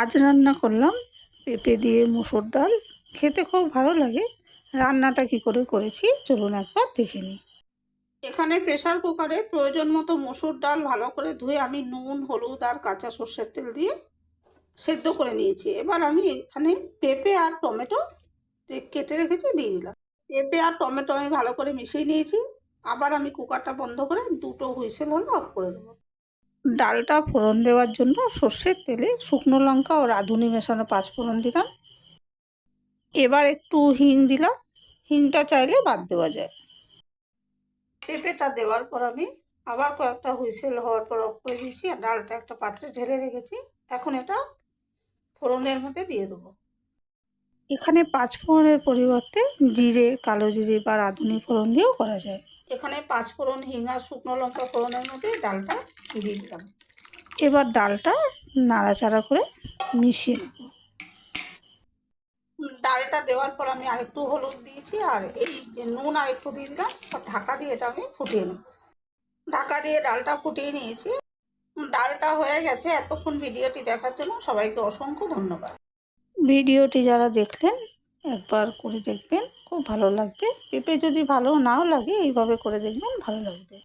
আজ রান্না করলাম পেঁপে দিয়ে মুসুর ডাল। খেতে খুব ভালো লাগে। রান্নাটা কি করে করেছি? চলুন একবার দেখে নিই। এখানে প্রেশার কুকারে প্রয়োজন মতো মসুর ডাল ভালো করে ধুয়ে আমি নুন, হলুদ আর কাঁচা সর্ষের তেল দিয়ে সেদ্ধ করে নিয়েছি। এবার আমি এখানে পেঁপে আর টমেটো কেটে রেখেছি, দিয়ে দিলাম। পেঁপে আর টমেটো আমি ভালো করে মিশিয়ে নিয়েছি। আবার আমি কুকারটা বন্ধ করে দুটো হুইসেল হলে অফ করে দেবো। ডালটা ফোড়ন দেওয়ার জন্য সর্ষের তেলে শুকনো লঙ্কা ও রাঁধুনি মেশানো পাঁচ ফোড়ন দিলাম। এবার একটু হিং দিলাম। হিংটা চাইলে বাদ দেওয়া যায়। পেঁপেটা দেওয়ার পর আমি আবার কয়েকটা হুইসেল হওয়ার পর অফ করে দিয়েছি আর ডালটা একটা পাত্রে ঢেলে রেখেছি। এখন এটা ফোড়নের মধ্যে দিয়ে দেবো। এখানে পাঁচ ফোড়নের পরিবর্তে জিরে, কালো জিরে বা রাঁধুনি ফোড়ন দিয়েও করা যায়। এখানে পাঁচ ফোড়ন হিং আর শুকনো লঙ্কা ফোড়নের মধ্যে ডালটা দিয়ে দিলাম। এবার ডালটা নাড়াচাড়া করে মিশিয়ে নেব। ডালটা দেওয়ার পর আমি আরেকটু হলুদ দিয়েছি আর এই যে নুন আর একটু দিয়ে দিলাম ঢাকা দিয়ে এটা আমি ফুটিয়ে নেব। ঢাকা দিয়ে ডালটা ফুটিয়ে নিয়েছি। ডালটা হয়ে গেছে। এতক্ষণ ভিডিওটি দেখার জন্য সবাইকে অসংখ্য ধন্যবাদ। ভিডিওটি যারা দেখলেন একবার করে দেখবেন। খুব ভালো লাগবে। পেঁপে যদি ভালো নাও লাগে এইভাবে করে দেখবেন ভালো লাগবে।